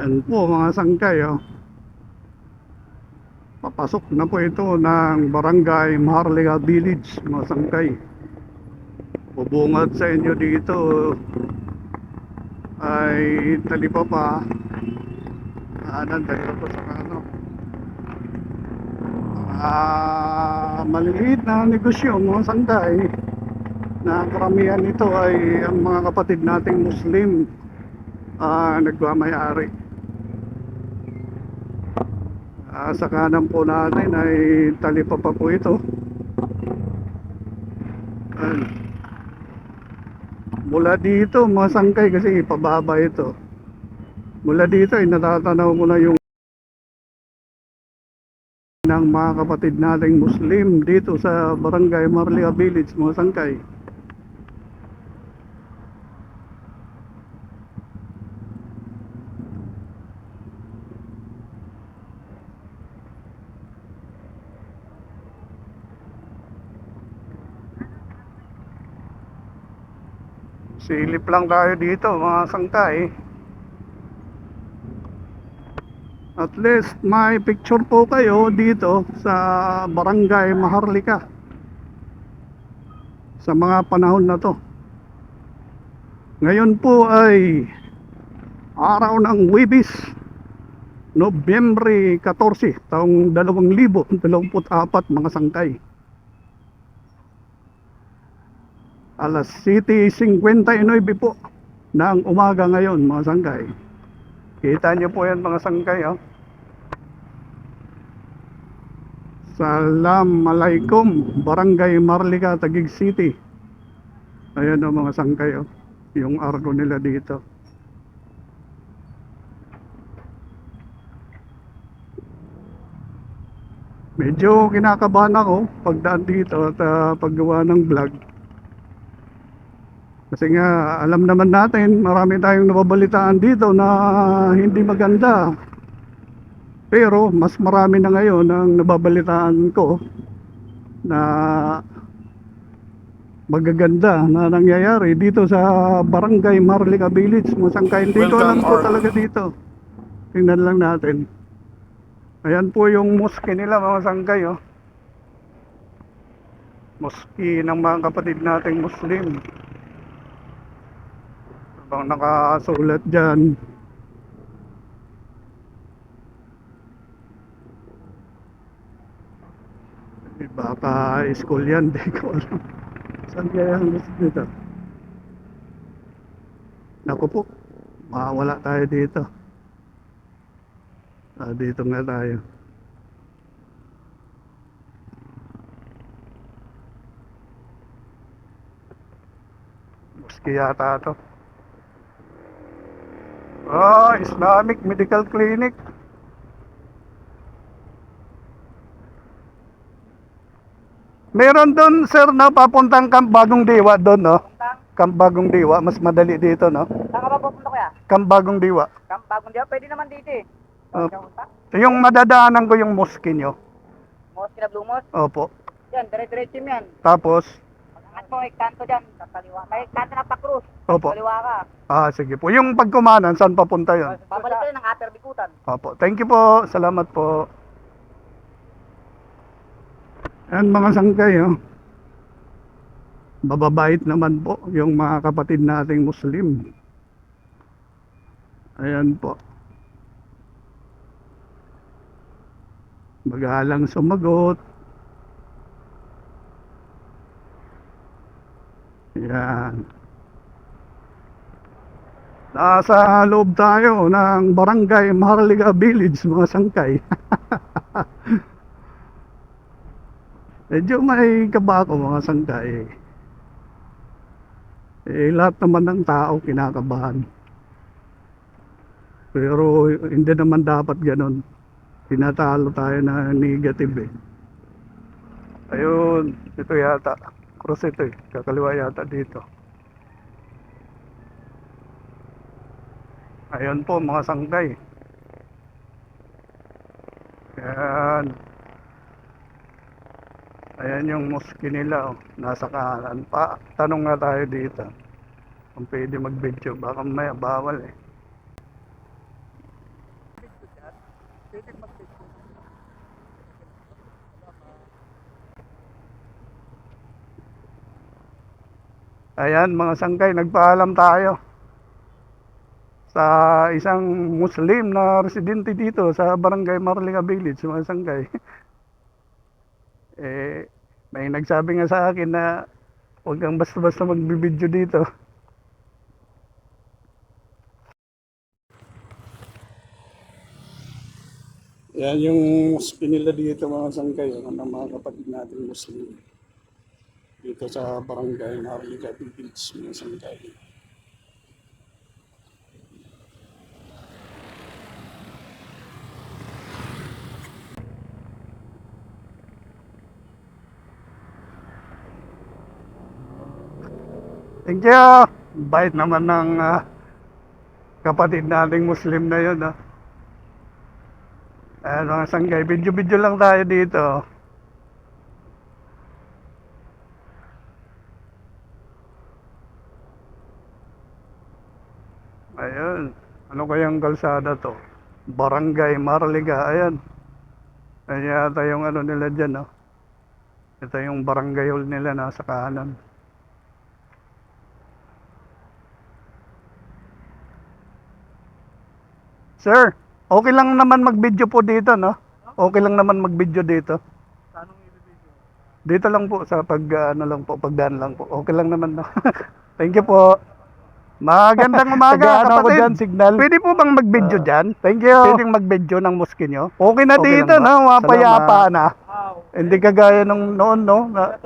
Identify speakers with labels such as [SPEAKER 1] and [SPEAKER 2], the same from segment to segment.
[SPEAKER 1] Yan po mga sangkay oh. Papasok na po ito ng Barangay Maharlika Village mga sangkay. Bubungad sa inyo dito ay talipa pa. Anan dahil po sa ano. Ah, maliliit na negosyo mga sangkay na karamihan nito ay ang mga kapatid nating Muslim ah nagmamayari. Ah, sa kanan po natin ay talipa pa po ito. Ayan. Mula dito, mga sangkay kasi pababa ito. Mula dito ay natatanaw mo na yung ng mga kapatid nating Muslim dito sa Barangay Marlia Village, mga sangkay. Silip lang tayo dito mga sangkay. At least may picture po kayo dito sa Barangay Maharlika. Sa mga panahon na to. Ngayon po ay araw ng Wibis. Nobyembre 14, taong 2024 mga sangkay. Alas 7.59 po ng umaga ngayon mga sangkay kita nyo po yan mga sangkay oh. Salam alaikum Barangay Marlica Taguig City ayan oh, mga sangkay oh. yung argo nila dito medyo kinakabahan ako pagdaan dito at ah, paggawa ng vlog kasi nga, alam naman natin, marami tayong nababalitaan dito na hindi maganda. Pero, mas marami na ngayon ang nababalitaan ko na magaganda na nangyayari dito sa Barangay Marlica Village, Masangkain. Dito lang po talaga dito. Tingnan lang natin. Ayan po yung mosque nila, mga sangkay, oh. Mosque ng mga kapatid nating Muslim. Bang nakasulat dyan. Eh, Baka school yan, di ko alam. Saan kaya ang gusto dito? Naku po, mawala tayo dito. Ah, dito nga tayo. Mosque yata to. Ah, Islamic Medical Clinic. Meron doon, sir, na papuntang Camp Bagong Diwa doon, no? Camp Bagong Diwa, mas madali dito, no?
[SPEAKER 2] Saan ka ba pupunta kuya?
[SPEAKER 1] Camp Bagong Diwa.
[SPEAKER 2] Kamp bagong diya? Pwede naman dito eh. Punta?
[SPEAKER 1] Yung madadaanan ko yung mosque nyo.
[SPEAKER 2] Mosque na Blue Mosque.
[SPEAKER 1] Opo.
[SPEAKER 2] Yan, dire-diretso yan.
[SPEAKER 1] Tapos,
[SPEAKER 2] mo, may kanto dyan, sa kaliwa. May kanto na pakrus.
[SPEAKER 1] opo.
[SPEAKER 2] Kaliwa ka.
[SPEAKER 1] Ah, sige po. Yung pagkumanan, saan papunta yun?
[SPEAKER 2] Babalik ka ng Upper Bikutan.
[SPEAKER 1] Opo. Thank you po. Salamat po. Yan mga sangkay, oh. Bababait naman po yung mga kapatid nating Muslim. Ayan po. Magalang sumagot. Yan. Nasa loob tayo ng Barangay Maharlika Village, mga sangkay. Medyo may kaba ako mga sangkay. Eh, lahat naman ng tao kinakabahan. Pero hindi naman dapat ganon. Tinatalo tayo na negative eh. Ayun, ito yata. Cross ito eh. Kakaliwa yata dito. Ayun po mga sangkay. Ayan. Ayan yung mosque nila. Oh. Nasa kanan pa. Tanong nga tayo dito. Kung pwede mag-video. Baka may bawal eh. Ayan mga sangkay, nagpaalam tayo sa isang Muslim na residente dito sa Barangay Marlica Village, mga sangkay. eh, may nagsabi nga sa akin na huwag kang basta-basta magbibideo dito. Yan yung mosque nila dito mga sangkay, mga kapatid natin Muslim. Dito sa barangay Marlica Village, mga sangkay. Thank you! Bait naman ng ah, kapatid nating Muslim na yun. Ah. Mga sanggay, video-video lang tayo dito. Ayun, kayang kalsada to? Barangay Marliga, ayan. Ayan yata yung ano nila dyan, no? Ito yung barangay hall nila nasa kanan. Sir, okay lang naman mag-video po dito, no? Okay lang naman mag-video dito. Dito lang po sa pag ano lang po, pagdaan lang po. Okay lang naman, no? Thank you po. Magandang umaga,
[SPEAKER 3] Taga-ano ako
[SPEAKER 1] kapatid.
[SPEAKER 3] dyan, signal.
[SPEAKER 1] Pwede po bang mag-video dyan?
[SPEAKER 3] Thank you.
[SPEAKER 1] Pwede mag-video ng muski nyo? Okay na
[SPEAKER 3] Okay
[SPEAKER 1] dito,
[SPEAKER 3] lang ba?
[SPEAKER 1] no? Mapayapa
[SPEAKER 3] Salamat.
[SPEAKER 1] na. Hindi kagaya nung noon, no? Na,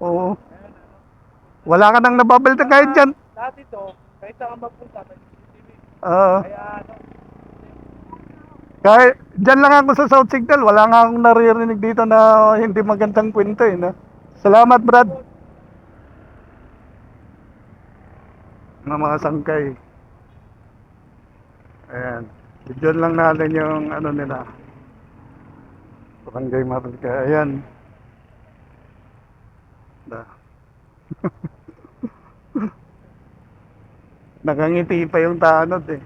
[SPEAKER 1] oo. Wala ka nang nababalita kahit dyan.
[SPEAKER 3] Dati to, kahit saan ka magpunta, may CCTV.
[SPEAKER 1] Oo.
[SPEAKER 3] Kaya ano,
[SPEAKER 1] Kahit dyan lang ako sa South Signal, wala nga akong naririnig dito na hindi magandang kwento eh. No? Salamat, Brad. Ng mga sangkay. Ayan. Bidyon lang natin yung ano nila. Barangay Marlica. Ayan. Da. Nakangiti pa yung tanod eh.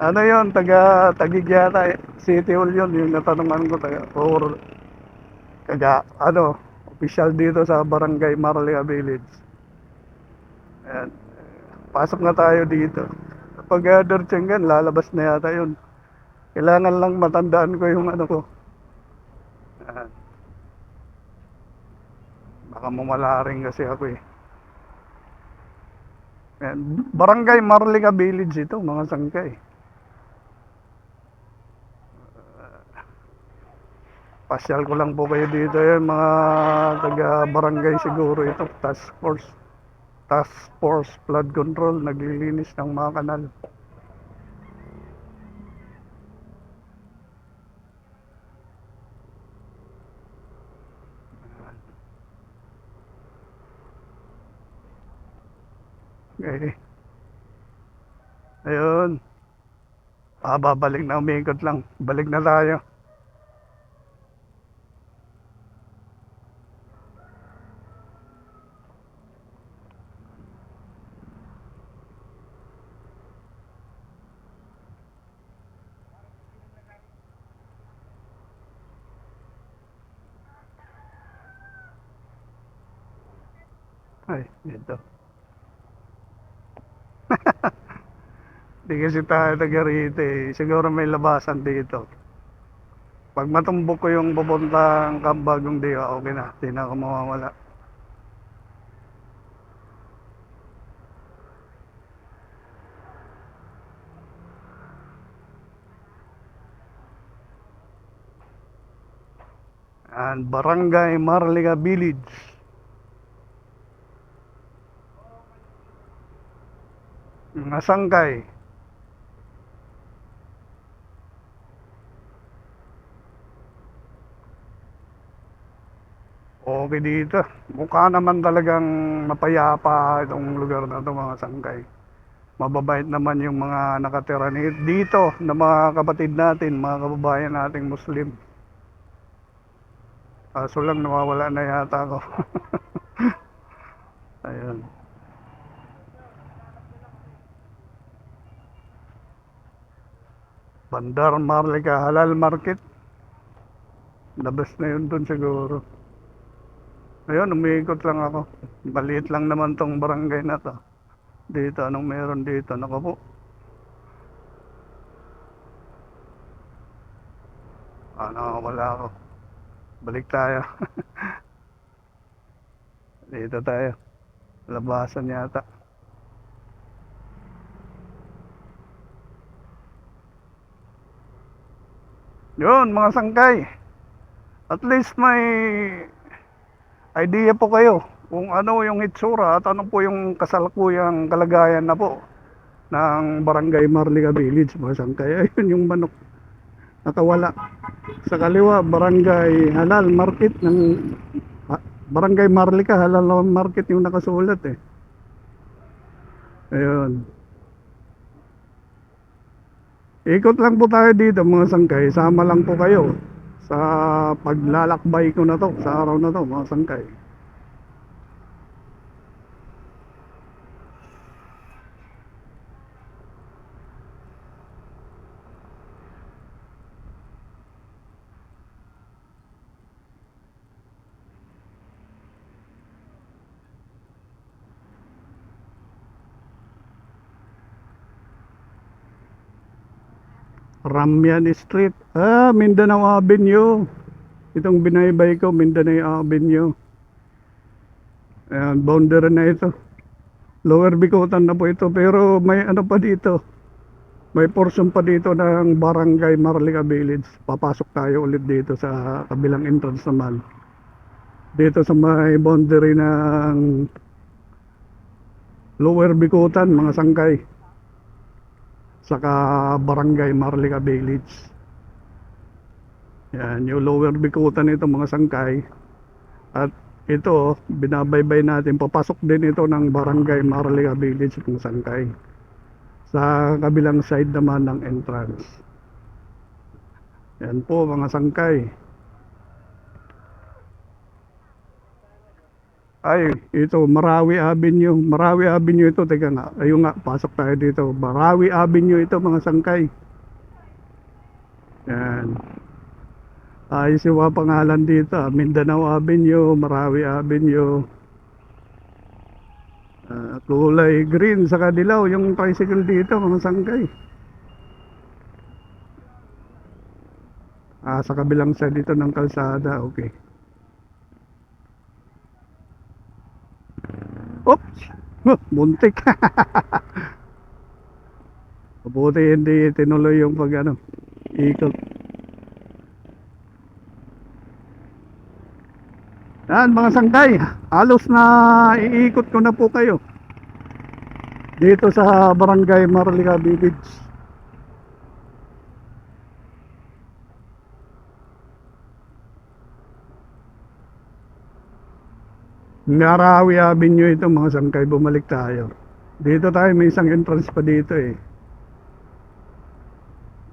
[SPEAKER 1] Ano yun, taga Tagig yata eh. City Hall yun, yung natanungan ko taga or taga ano, official dito sa Barangay Marlica Village. Ayan. Pasok na tayo dito. Pag uh, Dorchengan, lalabas na yata yun. Kailangan lang matandaan ko yung ano ko. Ayan. Baka mamalaring kasi ako eh. Ayan. Barangay Marlica Village ito, mga sangkay. Pasyal ko lang po kayo dito yan, mga taga barangay siguro ito, task force. Task Force Flood Control, naglilinis ng mga kanal. Okay. Ayun. Ah, babalik na umikot lang. Balik na tayo. Ay, dito. Di kasi tayo taga rito eh. Siguro may labasan dito. Pag matumbok ko yung papuntang Kambagong Diwa, okay na. Di na ako mawawala. And Barangay Marlica Village. Mga sangkay. Okay dito. Mukha naman talagang mapayapa itong lugar na ito mga sangkay. Mababait naman yung mga nakatira dito na mga kapatid natin, mga kababayan nating Muslim. Kaso lang nawawala na yata ako. Ayun. Bandar Marlica Halal Market. Labas na yun dun siguro. Ayun, umiikot lang ako. Maliit lang naman tong barangay na to. Dito, anong meron dito? Naku po. Ano, wala ako. Balik tayo. dito tayo. Labasan yata. Yun, mga sangkay. At least may idea po kayo kung ano yung itsura at ano po yung kasalukuyang kalagayan na po ng Barangay Marlica Village, mga sangkay. Ayun yung manok nakawala. Sa kaliwa, Barangay Halal Market ng ha, Barangay Marlica Halal Market yung nakasulat eh. Ayun. Ikot lang po tayo dito mga sangkay. Sama lang po kayo sa paglalakbay ko na to sa araw na to mga sangkay. Ramyan Street. Ah, Mindanao Avenue. Itong binaybay ko, Mindanao Avenue. Ayan, boundary na ito. Lower Bikutan na po ito. Pero may ano pa dito. May portion pa dito ng Barangay Marlica Village. Papasok tayo ulit dito sa kabilang entrance naman. Dito sa may boundary ng Lower Bikutan, mga sangkay saka Barangay Marlica Village. Yan, yung lower bikutan nito mga sangkay. At ito, binabaybay natin. Papasok din ito ng Barangay Marlica Village mga sangkay. Sa kabilang side naman ng entrance. Yan po mga sangkay. Ay, ito, Marawi Avenue. Marawi Avenue ito, teka nga. Ayun nga, pasok tayo dito. Marawi Avenue ito, mga sangkay. Yan. Ayos yung mga pangalan dito. ah. Mindanao Avenue, Marawi Avenue. Ah, kulay green sa kadilaw yung tricycle dito, mga sangkay. Ah, sa kabilang side dito ng kalsada, okay. Oops! Huh, Muntik. Mabuti hindi tinuloy yung pag ano, ikot. Yan mga sangkay, halos na iikot ko na po kayo. Dito sa Barangay Marlica Village. Ngarawi Avenue ito mga sangkay, bumalik tayo. Dito tayo, may isang entrance pa dito eh.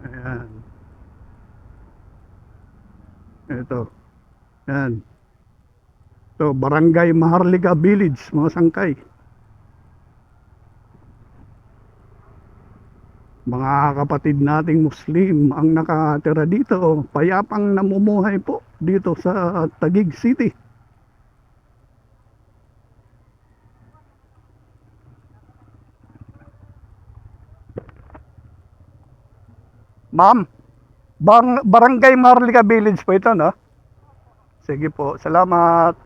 [SPEAKER 1] Ayan. Ito. Ayan. Ito, Barangay Maharlika Village, mga sangkay. Mga kapatid nating Muslim ang nakatira dito, payapang namumuhay po dito sa Taguig City. Ma'am, bang, Barangay Marlica Village po ito, no? Sige po, salamat.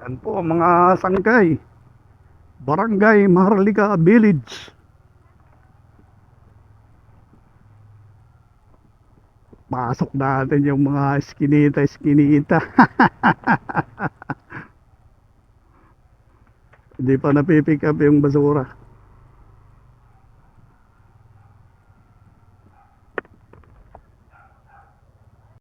[SPEAKER 1] Yan po mga sangkay. Barangay Marlica Village. Pasok natin yung mga skinita, skinita. Hindi pa napipick up yung basura.